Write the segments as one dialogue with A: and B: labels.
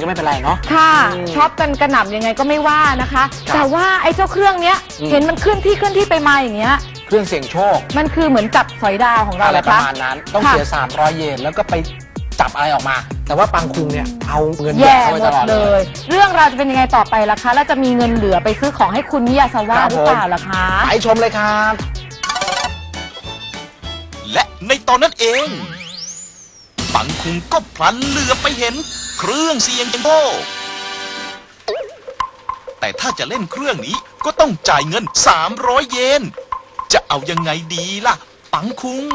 A: ก็ไม่เป็นไรเนาะ
B: ค่ะ
A: อืม
B: ช็อปกันกระหน่ำยังไงก็ไม่ว่านะคะ
A: ครับ
B: แต่ว่าไอ้เจ้าเครื่องเนี้ย
A: อืม
B: เห็นมันเคลื่อนที่เคลื่อนที่ไปมาอย่างเงี้ย
A: เครื่องเสี่ยงโชค
B: มันคือเหมือนจับสอยดาวของเรา
A: อะไร
B: เหรอ
A: ประ
B: คะ
A: มาณนั้น ต้อง
B: ค่ะ
A: เสีย 300 เยนแล้วก็ไปจับอะไรออกมา แต่ว่าปังคุงเนี่ยเอาเงิน
B: แย่
A: เข้าไป
B: หม
A: ต
B: ด
A: ลอด
B: เล
A: เลย
B: ย เรื่องราวจะเป็นยังไงต่อไปล่ะคะ แล้วจะมีเงินเหลือไปซื้อของให้คุณมิยาซาวะ
A: ครับ
B: หรือเปล่าล่ะคะ
A: ไปชมเลยครับ
C: และในตอนนั้นเอง ปังคุงก็พลันเหลือไปเห็น เครื่องเสียงโชคแต่ถ้าจะเล่นเครื่องนี้ก็ต้องจ่ายเงิน 300 เยน จะเอายังไงดีล่ะ ปังคุง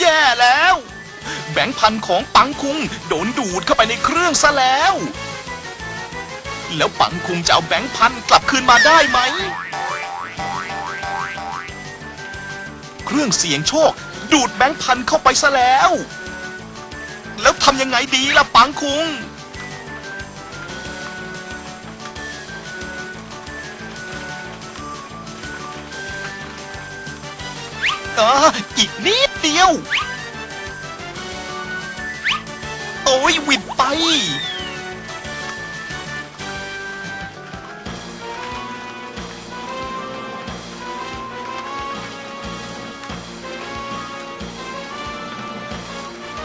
C: แย่แล้ว แบงค์พันของปังคุง โดนดูดเข้าไปในเครื่องซะแล้ว แล้วปังคุงจะเอาแบงค์พันกลับคืนมาได้ไหม เครื่องเสียงโชค ดูดแบงค์พันเข้าไปซะแล้ว แล้วทำยังไงดีล่ะปังคุงอ่าอีกนิดเดียว โอ้ย วิดไป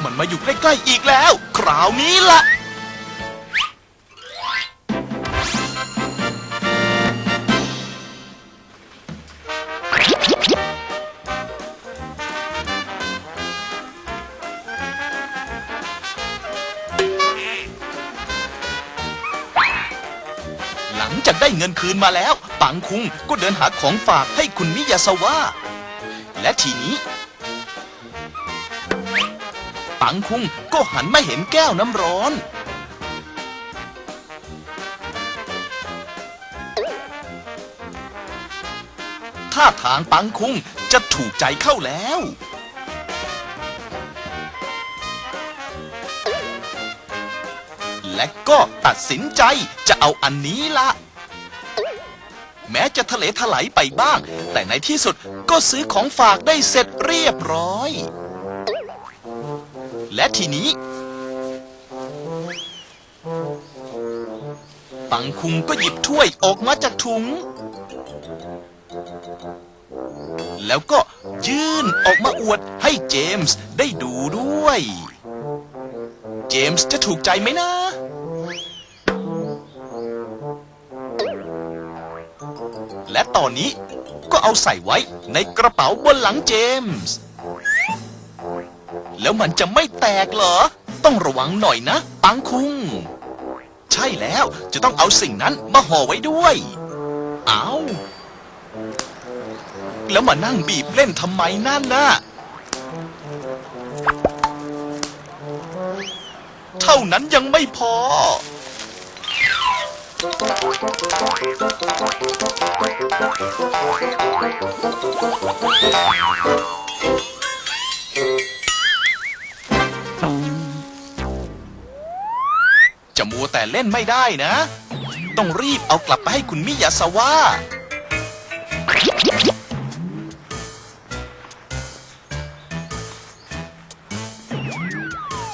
C: มันมาอยู่ใกล้ๆอีกแล้ว คราวนี้ละหลังจากได้เงินคืนมาแล้ว ปังคุงก็เดินหาของฝากให้คุณมิยาสวะและทีนี้ ปังคุงก็หันมาเห็นแก้วน้ำร้อน ท่าทางปังคุงจะถูกใจเข้าแล้ว และก็ตัดสินใจจะเอาอันนี้ละแม้จะทะเลถลายไปบ้าง แต่ในที่สุดก็ซื้อของฝากได้เสร็จเรียบร้อย และทีนี้ ปังคุงก็หยิบถ้วยออกมาจากถุง แล้วก็ยื่นออกมาอวดให้เจมส์ได้ดูด้วย เจมส์จะถูกใจไหมนะ และตอนนี้ก็เอาใส่ไว้ในกระเป๋าบนหลังเจมส์ แล้วมันจะไม่แตกเหรอ ต้องระวังหน่อยนะ ปังคุง ใช่แล้วจะต้องเอาสิ่งนั้นมาห่อไว้ด้วย เอาแล้วมานั่งบีบเล่นทำไมนั่นน่ะเท่านั้นยังไม่พอ จะมัวแต่เล่นไม่ได้นะ ต้องรีบเอากลับไปให้คุณมิยาสวะ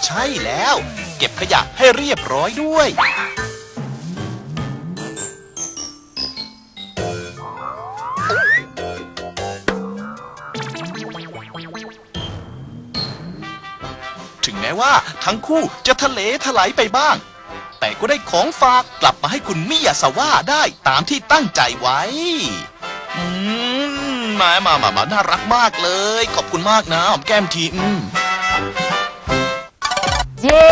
C: ใช่แล้ว เก็บขยะให้เรียบร้อยด้วย ถึงแม้ว่าทั้งคู่จะทะเลถลายไปบ้าง แต่ก็ได้ของฝากกลับมาให้คุณมิยาสวะได้ตามที่ตั้งใจไว้ อืมมามามามาน่ารักมากเลย ขอบคุณมากนะหอมแก้มทีอืม
B: เย้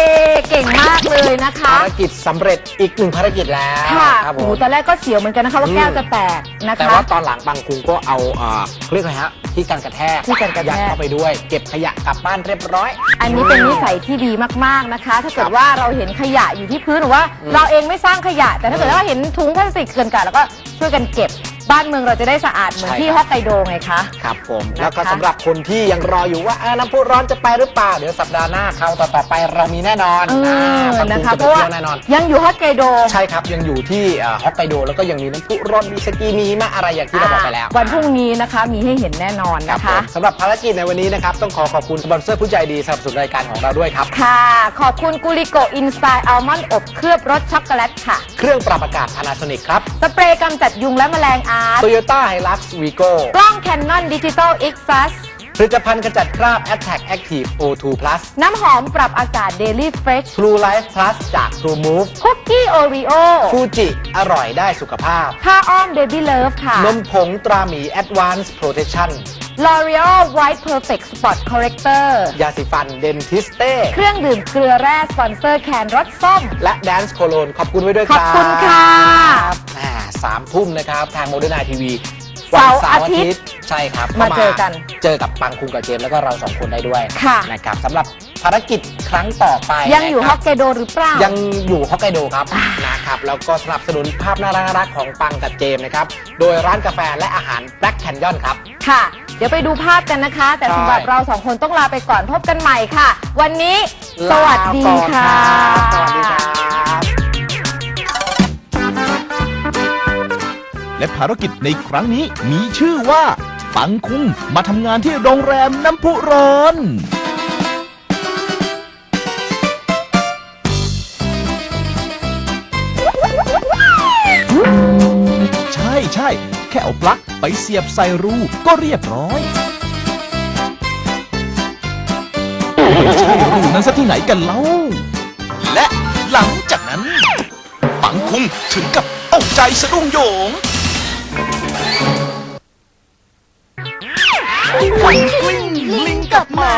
B: เก่งมากเลยนะคะ
A: ภารกิจสำเร็จอีกหนึ่งภารกิจแล้ว
B: ค่ะ
A: ครับผ
B: โอ้โห
A: ม
B: ตอนแรกก็เสียวเหมือนกันนะคะว่า
A: อืม
B: แก้วจะแตกนะคะ
A: แต่ว่าตอนหลังปังคุงก็เอาอ่าเขาเรียกอะไรฮะ ที่กันกระแทก
B: ที่กันกระแทก
A: ยัดเข้าไปด้วย เก็บขยะกลับบ้านเรียบร้อย
B: อันนี้เป็นนิสัยที่ดีมากๆนะคะ ถ้าเกิ
A: ค
B: ด
A: รับ
B: ว่าเราเห็นขยะอยู่ที่พื้นหรือว่า
A: อืม
B: เราเองไม่สร้างขยะ แต่ถ้าเกิดว่าเห็นถุงพลาสติกเกินกันแล้วก็ช่วยกันเก็บ บ้านเมืองเราจะได้สะอาดเหมือน
A: ใช่
B: ที่
A: ครับ
B: ฮอกไกโดไงคะ
A: ครับผม
B: นะคะ
A: แล้วก็สำหรับคนที่ยังรออยู่ว่าอ่าน้ำพุร้อนจะไปหรือเปล่า เดี๋ยวสัปดาห์หน้าคราวต่อๆไปเรามีแน่นอน
B: เออ
A: ปัง
B: นะ
A: คุง
B: คะ
A: จะ
B: เพ
A: ไป
B: ราะว่า
A: เที่ยวแน่นอน
B: ยังอยู่ฮอกไกโด
A: ใช่ครับยังอยู่ที่เอ่อฮอกไกโดแล้วก็ยังมีน้ำพุร้อนมีสกีมีหิมะอะไรอย่างที่เราบอกไปแล้ว
B: วันพรุ่งนี้นะคะมีให้เห็นแน่นอน
A: ครับ
B: นะ
A: ผ
B: คะ
A: มสำหรับภารกิจในวันนี้นะครับ ต้องขอขอบคุณสปอนเซอร์ผู้ใจดีสนับสนุนรายการของเราด้วยครับ
B: ค่ะ ขอบคุณกูริโกอินสไตล์อัลมอนด์อบเคลือบรสช็อกโกแลตค่ะ
A: เครื่องปรับอากาศ Panasonic ครับ
B: สเปรย์กำจัดยุงและแมลงอาร์ต
A: Toyota Hilux Vigo
B: กล้อง Canon Digital X Plus
A: ผลิตภัณฑ์ขจัดคราบ Attack Active O2 Plus
B: น้ำหอมปรับอากาศ Daily Fresh
A: True Life Plus จาก True Move
B: คุกกี้โอรีโอ
A: ฟูจิอร่อยได้สุขภาพ
B: ผ้าอ้อม Baby Love ค่ะ
A: นมผงตราหมี Advanced Protection
B: L'Oreal White Perfect Spot Corrector
A: ยาสีฟัน Dentiste
B: เครื่องดื่มเกลือแร่สปอนเซอร์แคนรสส้ม
A: และ Dance Cologne ขอบคุณไว้ด้วยครับ
B: ขอบคุณค่ะ
A: แหม่สามทุ่มนะครับ ทางโมเดิร์นไนทีวี
B: เสาร์อาทิตย์
A: ใช่ครับ
B: มาเจอกัน
A: เจอกับปังคุงกับเจมส์แล้วก็เราสองคนได้ด้วย
B: ค่ะ
A: นะครับสำหรับภารกิจครั้งต่อไป
B: ยังอยู่
A: นะ
B: ฮ
A: ค
B: อ
A: รับ
B: กไกโดหรือเปล่า
A: ยังอยู่ฮอกไกโดครับนะครับแล้วก็สนับสนุนภาพน่ารักๆของปังกับเจมส์นะครับ โดยร้านกาแฟและอาหาร Black Canyon ครับ
B: ค่ะ เดี๋ยวไปดูภาพกันนะคะ แต่
A: ใช่
B: สำหรับเราสองคนต้องลาไปก่อนพบกันใหม่ค่ะ วันนี้ สวัสดี
A: ลาก่อน
B: ค่ะ
A: รับสวัสดีครับ
C: และภารกิจในครั้งนี้มีชื่อว่า ปังคุงมาทำงานที่โรงแรมน้ำพุร้อนใช่ใช่แค่เอาปลั๊กไปเสียบใส่รูก็เรียบร้อยไม่ใช่รูนั้นซะที่ไหนกันเล่า และหลังจากนั้น ปังคุงถึงกับตกใจสะดุ้งโยง ลิงกับหมา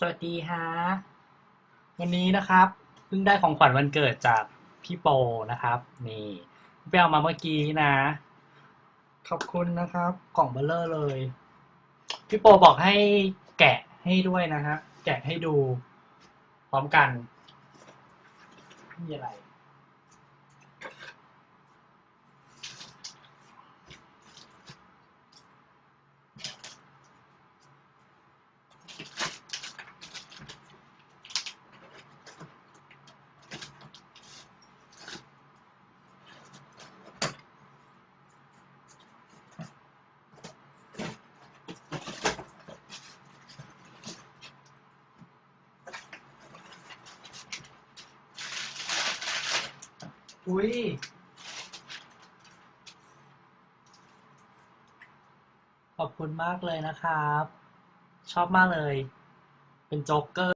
D: สวัสดีฮะ วันนี้นะครับ เพิ่งได้ของขวัญวันเกิดจากพี่โปนะครับ นี่ไปเอามาเมื่อกี้นะ ขอบคุณนะครับ กล่องเบลเลอร์เลย พี่โปบอกให้แกะให้ด้วยนะฮะ แกะให้ดู พร้อมกันไม่มีอะไร อุ้ยขอบคุณมากเลยนะครับ ชอบมากเลย เป็นโจ๊กเกอร์